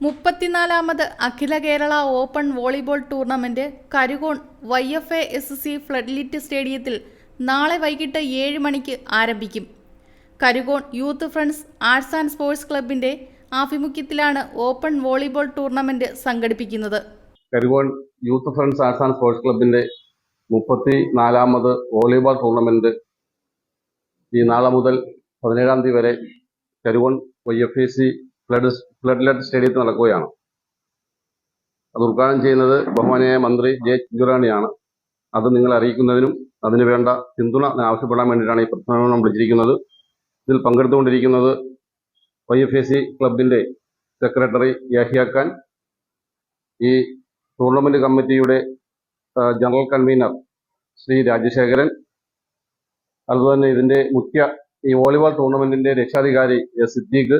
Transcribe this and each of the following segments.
മുപ്പത്തിനാലാമത് Akhila Kerala open volleyball tournament Karukone Y F A S C floodlit സ്റ്റേഡിയത്തിൽ നാളെ വൈകിട്ട് ഏഴ് മണിക്ക് ആരംഭിക്കും. Karukone youth friends arts and sports ക്ലബിന്റെ ആഭിമുഖ്യത്തിലാണ് ഓപ്പൺ വോളിബോൾ ടൂർണമെന്റ് സംഘടിപ്പിക്കുന്നത്. Karukone youth friends arts and sports ക്ലബിന്റെ മുപ്പത്തി നാലാമത് വോളിബോൾ ടൂർണമെന്റ് ഈ നാളെ മുതൽ പതിനേഴാം തീയതി വരെ Karukone Y F A C floodlit സ്റ്റേഡിയത്തിൽ നടക്കുകയാണ്. അത് ഉദ്ഘാടനം ചെയ്യുന്നത് ബഹുമാനിയായ മന്ത്രി ജെ ചിഞ്ചുറാണിയാണ്. അത് നിങ്ങളെ അറിയിക്കുന്നതിനും അതിന് വേണ്ട പിന്തുണ ആവശ്യപ്പെടാൻ വേണ്ടിയിട്ടാണ് ഈ പ്രധാനം വിളിച്ചിരിക്കുന്നത്. ഇതിൽ പങ്കെടുത്തുകൊണ്ടിരിക്കുന്നത് വൈ എഫ് എ സി ക്ലബിന്റെ സെക്രട്ടറി യാഹിയ ഖാൻ. ഈ ടൂർണമെന്റ് കമ്മിറ്റിയുടെ ജനറൽ കൺവീനർ ശ്രീ രാജശേഖരൻ. അതുപോലെ തന്നെ ഇതിന്റെ മുഖ്യ ഈ വോളിബോൾ ടൂർണമെന്റിന്റെ രക്ഷാധികാരി Siddique.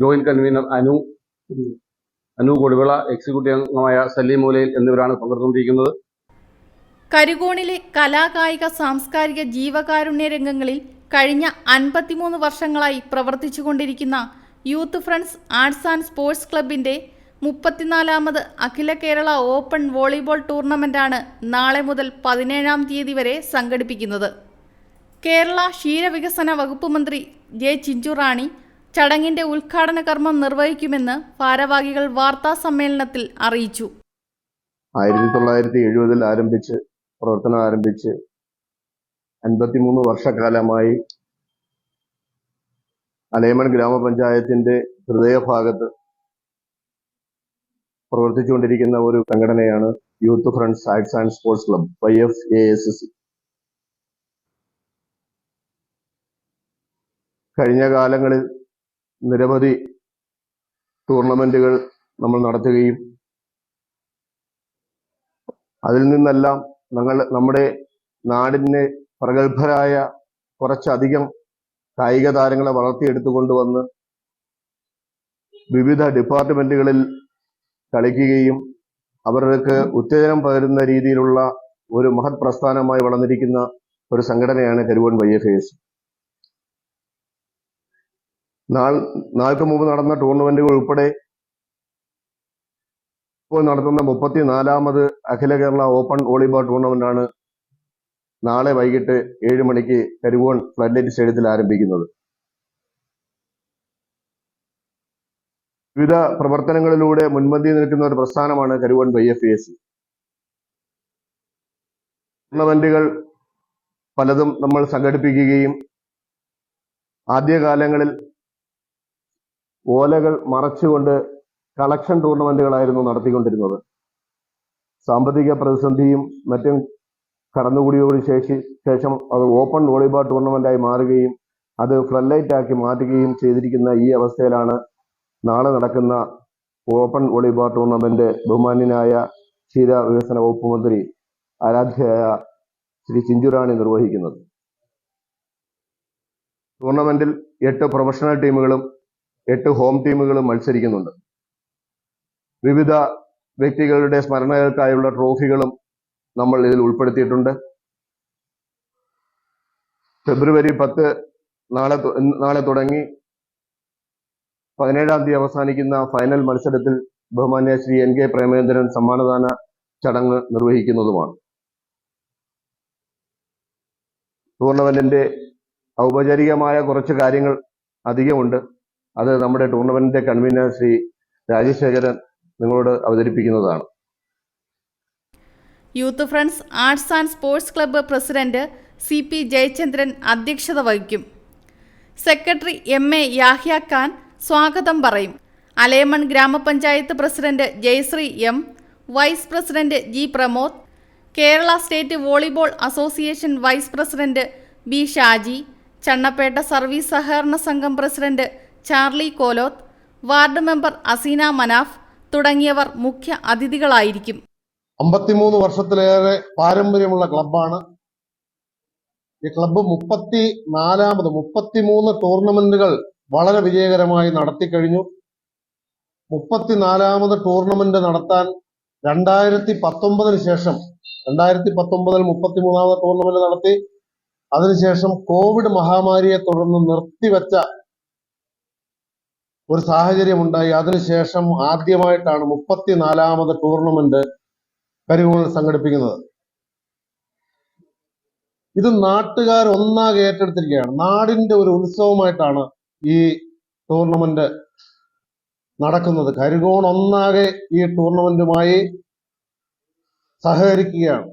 Joint convener Anu Anu Koduvila executive അംഗമായ സലീം മൂലയിൽ എന്നിവരാണ് പങ്കെടുത്തുകൊണ്ടിരിക്കുന്നത്. കരുകോണിലെ കലാകായിക സാംസ്കാരിക ജീവകാരുണ്യ രംഗങ്ങളിൽ കഴിഞ്ഞ അൻപത്തിമൂന്ന് വർഷങ്ങളായി പ്രവർത്തിച്ചുകൊണ്ടിരിക്കുന്ന youth friends arts and sports ക്ലബിന്റെ മുപ്പത്തിനാലാമത് അഖില കേരള ഓപ്പൺ വോളിബോൾ ടൂർണമെന്റാണ് നാളെ മുതൽ പതിനേഴാം തീയതി വരെ സംഘടിപ്പിക്കുന്നത്. കേരള ക്ഷീരവികസന വകുപ്പ് മന്ത്രി ജെ ചിഞ്ചുറാണി ചടങ്ങിന്റെ ഉദ്ഘാടന കർമ്മം നിർവഹിക്കുമെന്ന് ഭാരവാഹികൾ വാർത്താ സമ്മേളനത്തിൽ അറിയിച്ചു. ആയിരത്തി തൊള്ളായിരത്തി എഴുപതിൽ ആരംഭിച്ച് പ്രവർത്തനം ആരംഭിച്ച് അൻപത്തിമൂന്ന് വർഷക്കാലമായി അലയമൺ ഗ്രാമപഞ്ചായത്തിന്റെ ഹൃദയഭാഗത്ത് പ്രവർത്തിച്ചുകൊണ്ടിരിക്കുന്ന ഒരു സംഘടനയാണ് youth friends arts and sports club Y F A S C. കഴിഞ്ഞ കാലങ്ങളിൽ നിരവധി ടൂർണമെന്റുകൾ നമ്മൾ നടത്തുകയും അതിൽ നിന്നെല്ലാം ഞങ്ങൾ നമ്മുടെ നാടിനെ പ്രഗത്ഭരായ കുറച്ചധികം കായിക താരങ്ങളെ വളർത്തിയെടുത്തുകൊണ്ടുവന്ന് വിവിധ ഡിപ്പാർട്ട്മെന്റുകളിൽ കളിക്കുകയും അവർക്ക് ഉത്തേജനം പകരുന്ന രീതിയിലുള്ള ഒരു മഹത് പ്രസ്ഥാനമായി വളർന്നിരിക്കുന്ന ഒരു സംഘടനയാണ് കരുവൺ വൈ എഫ് എസ്. നാൾ നാൾക്ക് മുമ്പ് നടന്ന ടൂർണമെന്റുകൾ ഉൾപ്പെടെ ഇപ്പോൾ നടത്തുന്ന മുപ്പത്തിനാലാമത് അഖില കേരള ഓപ്പൺ വോളിബോൾ ടൂർണമെന്റാണ് നാളെ വൈകിട്ട് ഏഴ് മണിക്ക് കരുവോൺ ഫ്ലഡ്ലൈറ്റ് സ്റ്റേഡിയത്തിൽ ആരംഭിക്കുന്നത്. വിവിധ പ്രവർത്തനങ്ങളിലൂടെ മുൻപന്തി നിൽക്കുന്ന ഒരു പ്രസ്ഥാനമാണ് കരുവോൺ വൈ എഫ് എസ് ടൂർണമെന്റുകൾ പലതും നമ്മൾ സംഘടിപ്പിക്കുകയും ആദ്യകാലങ്ങളിൽ ഓലകൾ മറച്ചുകൊണ്ട് കളക്ഷൻ ടൂർണമെന്റുകളായിരുന്നു നടത്തിക്കൊണ്ടിരുന്നത്. സാമ്പത്തിക പ്രതിസന്ധിയും മറ്റും കടന്നുകൂടിയോട് ശേഷി ശേഷം അത് ഓപ്പൺ വോളിബോൾ ടൂർണമെന്റായി മാറുകയും അത് ഫ്ലഡ് ആക്കി മാറ്റുകയും ചെയ്തിരിക്കുന്ന ഈ അവസ്ഥയിലാണ് നാളെ നടക്കുന്ന ഓപ്പൺ വോളിബോൾ ടൂർണമെന്റ് ബഹുമാന്യനായ ക്ഷീര വികസന വകുപ്പ് മന്ത്രി ആരാധ്യയായ ശ്രീ ചിഞ്ചുറാണി നിർവഹിക്കുന്നത്. ടൂർണമെന്റിൽ എട്ട് പ്രൊഫഷണൽ ടീമുകളും എട്ട് ഹോം ടീമുകളും മത്സരിക്കുന്നുണ്ട്. വിവിധ വ്യക്തികളുടെ സ്മരണകൾക്കായുള്ള ട്രോഫികളും നമ്മൾ ഇതിൽ ഉൾപ്പെടുത്തിയിട്ടുണ്ട്. ഫെബ്രുവരി പത്ത് നാളെ നാളെ തുടങ്ങി. പതിനേഴാം തീയതി അവസാനിക്കുന്ന ഫൈനൽ മത്സരത്തിൽ ബഹുമാന്യ ശ്രീ എൻ കെ പ്രേമേന്ദ്രൻ സമ്മാനദാന ചടങ്ങ് നിർവഹിക്കുന്നതുമാണ്. ടൂർണമെന്റിന്റെ ഔപചാരികമായ കുറച്ച് കാര്യങ്ങൾ അധികമുണ്ട്. അത് നമ്മുടെ ടൂർണമെന്റിന്റെ കൺവീനർ ശ്രീ രാജശേഖരൻ നിങ്ങളോട് അവതരിപ്പിക്കുന്നതാണ്. Youth friends arts and sports club president C P Jayachandran അധ്യക്ഷത വഹിക്കും. Secretary M A Yahya Khan സ്വാഗതം പറയും. Alayamon grama panchayat president Jayasree M vice president G Pramod Kerala state volleyball association vice president B Shaji Channapetta service സഹകരണ സംഘം president Charlie Kolath ward member Aseena Manaf തുടങ്ങിയവർ മുഖ്യ അതിഥികളായിരിക്കും. അമ്പത്തിമൂന്ന് വർഷത്തിലേറെ പാരമ്പര്യമുള്ള ക്ലബാണ് ഈ ക്ലബ്ബ് മുപ്പത്തി നാലാമത് മുപ്പത്തിമൂന്ന് ടൂർണമെന്റുകൾ വളരെ വിജയകരമായി നടത്തി കഴിഞ്ഞു. മുപ്പത്തിനാലാമത് ടൂർണമെന്റ് നടത്താൻ രണ്ടായിരത്തി പത്തൊമ്പതിന് ശേഷം രണ്ടായിരത്തി പത്തൊമ്പതിൽ മുപ്പത്തിമൂന്നാമത് ടൂർണമെന്റ് നടത്തി. അതിനുശേഷം കോവിഡ് മഹാമാരിയെ തുടർന്ന് നിർത്തിവെച്ച ഒരു സാഹചര്യം ഉണ്ടായി അതിനുശേഷം ആദ്യമായിട്ടാണ് മുപ്പത്തിനാലാമത് ടൂർണമെന്റ് കരികോണിൽ സംഘടിപ്പിക്കുന്നത്. ഇത് നാട്ടുകാർ ഒന്നാകെ ഏറ്റെടുത്തിരിക്കുകയാണ്. നാടിന്റെ ഒരു ഉത്സവമായിട്ടാണ് ഈ ടൂർണമെന്റ് നടക്കുന്നത്. കരികോൺ ഒന്നാകെ ഈ ടൂർണമെന്റുമായി സഹകരിക്കുകയാണ്.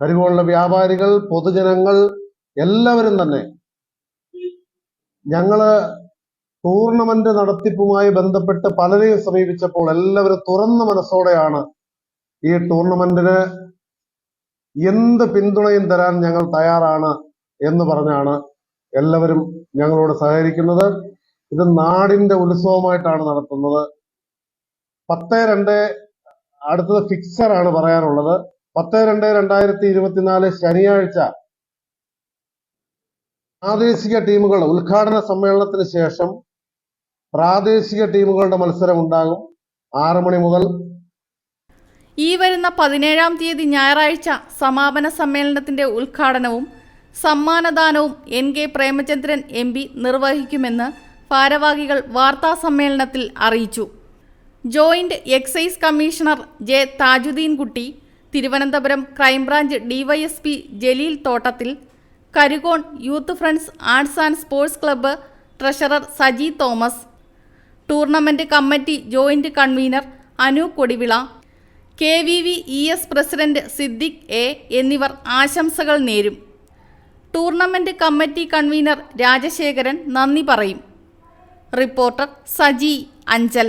കരികോണിലെ വ്യാപാരികൾ പൊതുജനങ്ങൾ എല്ലാവരും തന്നെ ഞങ്ങൾ ടൂർണമെന്റ് നടത്തിപ്പുമായി ബന്ധപ്പെട്ട് പലരെയും സമീപിച്ചപ്പോൾ എല്ലാവരും തുറന്ന മനസ്സോടെയാണ് ഈ ടൂർണമെന്റിന് എന്ത് പിന്തുണയും തരാൻ ഞങ്ങൾ തയ്യാറാണ് എന്ന് പറഞ്ഞാണ് എല്ലാവരും ഞങ്ങളോട് സഹകരിക്കുന്നത്. ഇത് നാടിന്റെ ഉത്സവമായിട്ടാണ് നടത്തുന്നത്. പത്ത് രണ്ട് അടുത്തത് ഫിക്സർ ആണ് പറയാനുള്ളത്. പത്ത് രണ്ട് രണ്ടായിരത്തി ഇരുപത്തിനാല് ശനിയാഴ്ച പ്രാദേശിക ടീമുകൾ ഉദ്ഘാടന സമ്മേളനത്തിന് ശേഷം പ്രാദേശിക ടീമുകളുടെ മത്സരം ഉണ്ടാകും. ആറ് മണി മുതൽ ഈ വരുന്ന പതിനേഴാം തീയതി ഞായറാഴ്ച സമാപന സമ്മേളനത്തിന്റെ ഉദ്ഘാടനവും സമ്മാനദാനവും N K Premachandran M P നിർവഹിക്കുമെന്ന് ഭാരവാഹികൾ വാർത്താ സമ്മേളനത്തിൽ അറിയിച്ചു. Joint excise commissioner J Thajudheen Kutty Thiruvananthapuram crime branch DYSP Jaleel Thottathil Karukone youth friends arts and sports club treasurer Saji Thomas tournament committee joint convener Anu Kodivila K V V E S president Siddique A എന്നിവർ ആശംസകൾ നേരും. Tournament committee convener Rajasekharan നന്ദി പറയും. Reporter Saji Anchal.